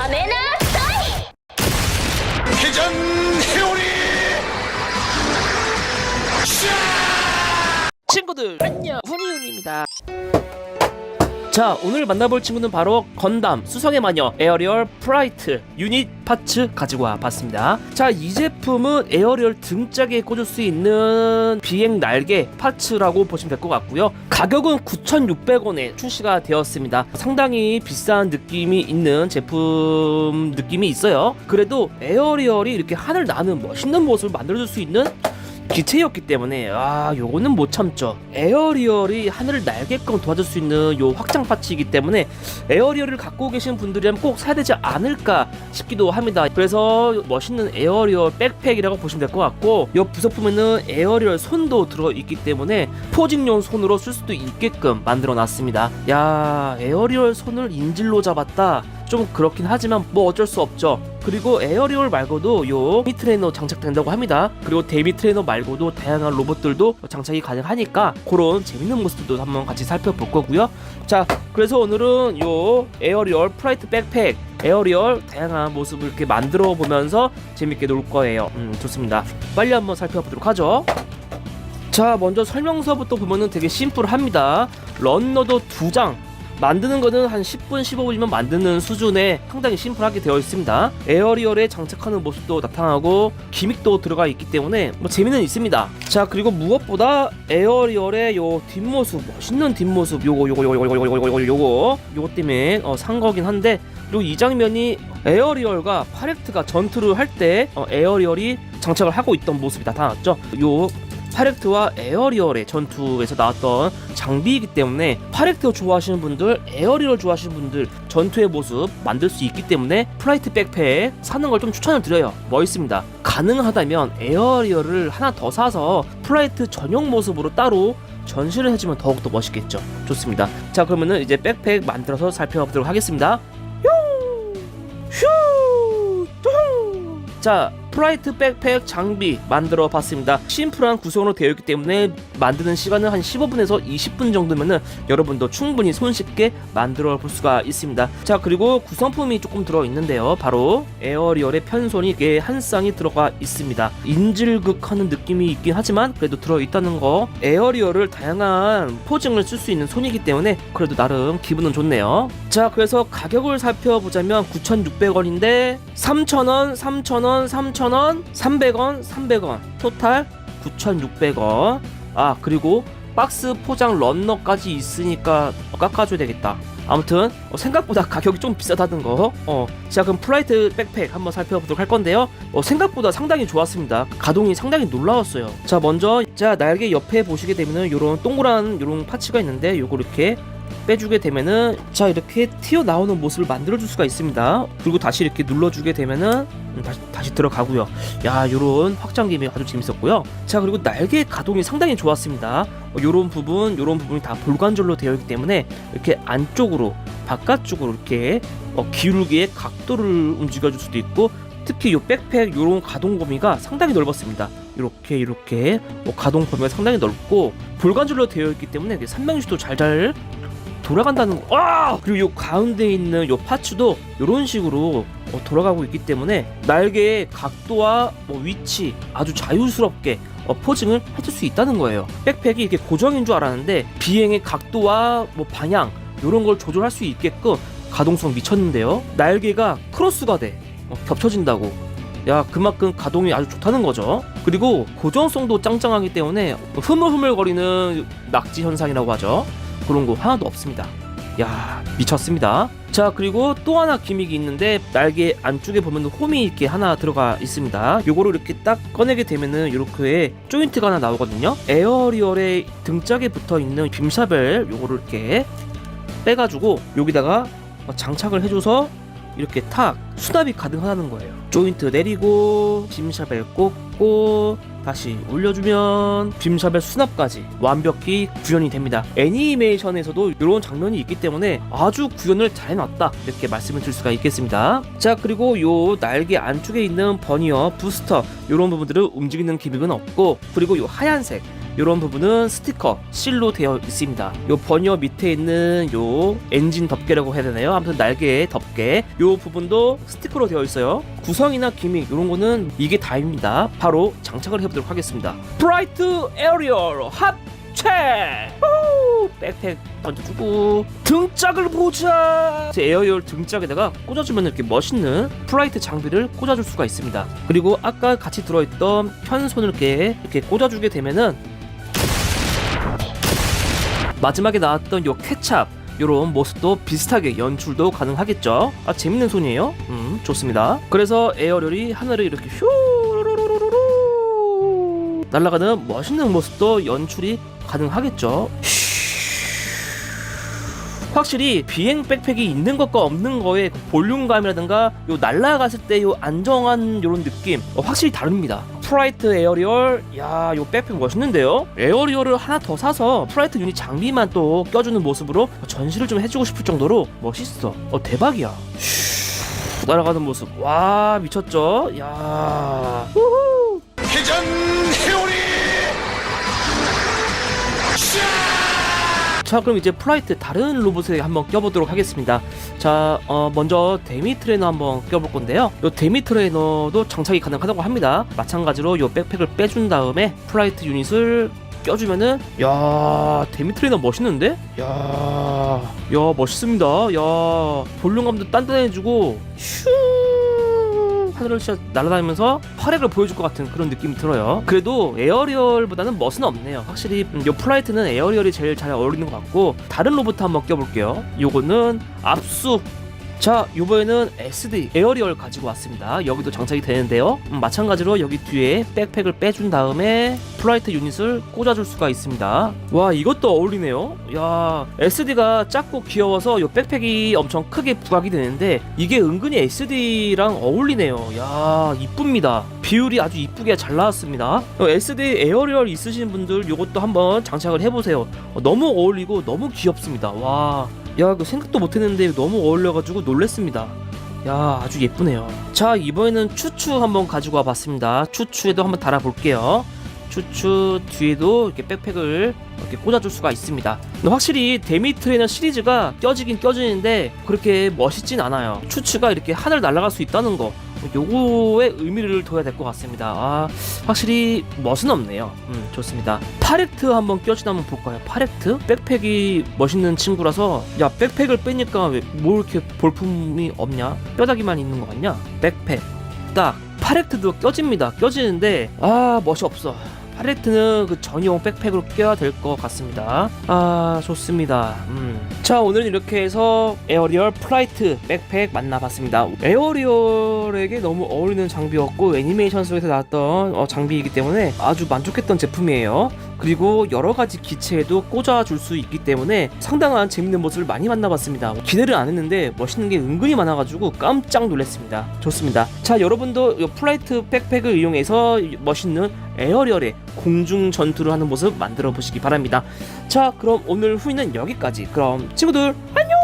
やめなさい 회전 회오리 친구들 안녕 훈이훈입니다 자 오늘 만나볼 친구는 바로 건담 수성의 마녀 에어리얼 프라이트 유닛 파츠 가지고 와봤습니다. 자 이 제품은 에어리얼 등짝에 꽂을 수 있는 비행 날개 파츠라고 보시면 될 것 같고요. 가격은 9,600원에 출시가 되었습니다. 상당히 비싼 느낌이 있는 제품 느낌이 있어요. 그래도 에어리얼이 이렇게 하늘 나는 멋있는 모습을 만들어줄 수 있는 기체였기 때문에 아 요거는 못 참죠. 에어리얼이 하늘을 날게끔 도와줄 수 있는 요 확장 파츠이기 때문에 에어리얼을 갖고 계신 분들이라면 꼭 사야 되지 않을까 싶기도 합니다. 그래서 멋있는 에어리얼 백팩이라고 보시면 될 것 같고 요 부속품에는 에어리얼 손도 들어있기 때문에 포징용 손으로 쓸 수도 있게끔 만들어 놨습니다. 야 에어리얼 손을 인질로 잡았다 좀 그렇긴 하지만 뭐 어쩔 수 없죠. 그리고 에어리얼 말고도 요 데미 트레이너 장착된다고 합니다. 그리고 데미 트레이너 말고도 다양한 로봇들도 장착이 가능하니까 그런 재밌는 모습도 한번 같이 살펴볼 거고요. 자, 그래서 오늘은 요 에어리얼 프라이트 백팩 에어리얼 다양한 모습을 이렇게 만들어 보면서 재밌게 놀 거예요. 음, 좋습니다. 빨리 한번 살펴보도록 하죠. 자, 먼저 설명서부터 보면은 되게 심플합니다. 런너도 두 장, 만드는 거는 한 10분, 15분이면 만드는 수준의 상당히 심플하게 되어 있습니다. 에어리얼에 장착하는 모습도 나타나고 기믹도 들어가 있기 때문에 뭐 재미는 있습니다. 자 그리고 무엇보다 에어리얼의 요 뒷모습 멋있는 뒷모습 요거 요거 요거 요거 요거 요거 요거 요거 때문에 어, 산 거긴 한데 그리고 이 장면이 에어리얼과 파렉트가 전투를 할때 어, 에어리얼이 장착을 하고 있던 모습이 나타났죠. 요 파렉트와 에어리얼의 전투에서 나왔던 장비이기 때문에 파렉트 좋아하시는 분들, 에어리얼 좋아하시는 분들 전투의 모습 만들 수 있기 때문에 프라이트 백팩 사는 걸 좀 추천을 드려요. 멋있습니다. 가능하다면 에어리얼을 하나 더 사서 플라이트 전용 모습으로 따로 전시를 해주면 더욱더 멋있겠죠. 좋습니다. 자 그러면은 이제 백팩 만들어서 살펴보도록 하겠습니다. 자 프라이트 백팩 장비 만들어 봤습니다. 심플한 구성으로 되어 있기 때문에 만드는 시간은 한 15분에서 20분 정도면은 여러분도 충분히 손쉽게 만들어 볼 수가 있습니다. 자 그리고 구성품이 조금 들어 있는데요. 바로 에어리얼의 편손이 이게 한 쌍이 들어가 있습니다. 인질극 하는 느낌이 있긴 하지만 그래도 들어 있다는 거. 에어리얼을 다양한 포징을 쓸 수 있는 손이기 때문에 그래도 나름 기분은 좋네요. 자 그래서 가격을 살펴보자면 9,600원인데 3,000원 3,000원 3,000원 300원 300원 토탈 9,600원 아 그리고 박스 포장 런너까지 있으니까 깎아줘야 되겠다 아무튼 어, 생각보다 가격이 좀 비싸다는 거. 어, 자 그럼 플라이트 백팩 한번 살펴보도록 할 건데요. 어, 생각보다 상당히 좋았습니다. 가동이 상당히 놀라웠어요. 자 먼저 자 날개 옆에 보시게 되면은 요런 동그란 요런 파츠가 있는데 요거 이렇게 빼주게 되면은 자 이렇게 튀어 나오는 모습을 만들어 줄 수가 있습니다. 그리고 다시 이렇게 눌러주게 되면은 음, 다시 다시 들어가고요. 야 요런 확장기이 아주 재밌었고요. 자 그리고 날개 가동이 상당히 좋았습니다. 어, 요런 부분 요런 부분이 다 볼관절로 되어 있기 때문에 이렇게 안쪽으로 바깥쪽으로 이렇게 어, 기울기의 각도를 움직여 줄 수도 있고 특히 요 백팩 요런 가동 범위가 상당히 넓었습니다. 이렇게 이렇게 뭐 가동 범위가 상당히 넓고 볼관절로 되어 있기 때문에 삼명시도 잘잘 돌아간다는 거. 아! 그리고 요 가운데 있는 요 파츠도 이런 식으로 어, 돌아가고 있기 때문에 날개의 각도와 뭐 위치 아주 자유스럽게 어, 포징을 해줄 수 있다는 거예요. 백팩이 이렇게 고정인 줄 알았는데 비행의 각도와 뭐 방향 이런 걸 조절할 수 있게끔 가동성 미쳤는데요. 날개가 크로스가 돼 어, 겹쳐진다고. 야 그만큼 가동이 아주 좋다는 거죠. 그리고 고정성도 짱짱하기 때문에 흐물흐물거리는 낙지 현상이라고 하죠. 그런 거 하나도 없습니다. 야 미쳤습니다. 자 그리고 또 하나 기믹이 있는데 날개 안쪽에 보면 홈이 이렇게 하나 들어가 있습니다. 요거를 이렇게 딱 꺼내게 되면은 이렇게 조인트가 하나 나오거든요. 에어리얼의 등짝에 붙어 있는 빔샤벨 요거를 이렇게 빼가지고 여기다가 장착을 해줘서 이렇게 탁 수납이 가능하다는 거예요. 조인트 내리고 빔샤벨 꽂고 다시 올려주면 빔샤벨 수납까지 완벽히 구현이 됩니다. 애니메이션에서도 이런 장면이 있기 때문에 아주 구현을 잘 해놨다 이렇게 말씀을 드릴 수가 있겠습니다. 자 그리고 요 날개 안쪽에 있는 버니어, 부스터 이런 부분들은 움직이는 기믹은 없고 그리고 요 하얀색 이런 부분은 스티커 실로 되어 있습니다. 요 버니어 밑에 있는 요 엔진 덮개라고 해야 되나요? 아무튼 날개 덮개 요 부분도 스티커로 되어 있어요. 구성이나 기믹 이런 거는 이게 다입니다. 바로 장착을 해보도록 하겠습니다. 브라이트 에어리얼 합체 후! 백팩 던져주고 등짝을 보자 제 에어리얼 등짝에다가 꽂아주면 이렇게 멋있는 프라이트 장비를 꽂아줄 수가 있습니다. 그리고 아까 같이 들어있던 편손을 이렇게 이렇게 꽂아주게 되면은 마지막에 나왔던 요 케찹 요런 모습도 비슷하게 연출도 가능하겠죠. 아 재밌는 손이에요. 음 좋습니다. 그래서 에어리얼이 하늘을 이렇게 휴 날아가는 멋있는 모습도 연출이 가능하겠죠. 확실히 비행 백팩이 있는 것과 없는 거의 그 볼륨감이라든가 요 날아갔을 때 요 안정한 요런 느낌 어, 확실히 다릅니다. 프라이트 에어리얼. 야 요 백팩 멋있는데요? 에어리얼을 하나 더 사서 프라이트 유닛 장비만 또 껴주는 모습으로 전시를 좀 해주고 싶을 정도로 멋있어. 어 대박이야. 슈, 날아가는 모습. 와 미쳤죠? 야. 우후. 회전 회오리 자 그럼 이제 플라이트 다른 로봇에 한번 껴보도록 하겠습니다. 자 어, 먼저 데미 트레이너 한번 껴볼 건데요. 요 데미 트레이너도 장착이 가능하다고 합니다. 마찬가지로 요 백팩을 빼준 다음에 플라이트 유닛을 껴주면은 야 데미 트레이너 멋있는데? 야야 멋있습니다. 야 볼륨감도 단단해지고 슈 하늘을 날아다니면서 활약을 보여줄 것 같은 그런 느낌이 들어요. 그래도 에어리얼보다는 멋은 없네요. 확실히 음, 요 플라이트는 에어리얼이 제일 잘 어울리는 것 같고 다른 로봇 한번 껴볼게요. 요거는 압수. 자, 요번에는 SD 에어리얼 가지고 왔습니다. 여기도 장착이 되는데요. 음, 마찬가지로 여기 뒤에 백팩을 빼준 다음에 플라이트 유닛을 꽂아줄 수가 있습니다. 와, 이것도 어울리네요. 야, SD가 작고 귀여워서 요 백팩이 엄청 크게 부각이 되는데 이게 은근히 SD랑 어울리네요. 야, 이쁩니다. 비율이 아주 이쁘게 잘 나왔습니다. 어, SD 에어리얼 있으신 분들 요것도 한번 장착을 해보세요. 어, 너무 어울리고 너무 귀엽습니다. 와, 야, 그 생각도 못했는데 너무 어울려가지고 놀랬습니다. 야, 아주 예쁘네요. 자, 이번에는 추추 한번 가지고 와봤습니다. 추추에도 한번 달아볼게요. 추추 뒤에도 이렇게 백팩을 이렇게 꽂아줄 수가 있습니다. 확실히 데미 트레이너 시리즈가 껴지긴 껴지는데 그렇게 멋있진 않아요. 추추가 이렇게 하늘 날아갈 수 있다는 거. 요거에 의미를 둬야 될 것 같습니다. 아, 확실히 멋은 없네요. 음, 좋습니다. 파렉트 한번 껴주나 한번 볼까요? 파렉트? 백팩이 멋있는 친구라서 야 백팩을 빼니까 왜 뭐 이렇게 볼품이 없냐? 뼈다귀만 있는 거 같냐? 백팩 딱 파렉트도 껴집니다. 껴지는데 아 멋이 없어. 팔레트는 그 전용 백팩으로 껴야 될 것 같습니다. 아 좋습니다. 음. 자 오늘은 이렇게 해서 에어리얼 플라이트 백팩 만나봤습니다. 에어리얼에게 너무 어울리는 장비였고 애니메이션 속에서 나왔던 어, 장비이기 때문에 아주 만족했던 제품이에요. 그리고 여러 가지 기체에도 꽂아줄 수 있기 때문에 상당한 재밌는 모습을 많이 만나봤습니다. 기대를 안 했는데 멋있는 게 은근히 많아가지고 깜짝 놀랐습니다. 좋습니다. 자 여러분도 이 플라이트 백팩을 이용해서 멋있는 에어리얼의 공중 전투를 하는 모습 만들어 보시기 바랍니다. 자 그럼 오늘 후기는 여기까지. 그럼 친구들 안녕.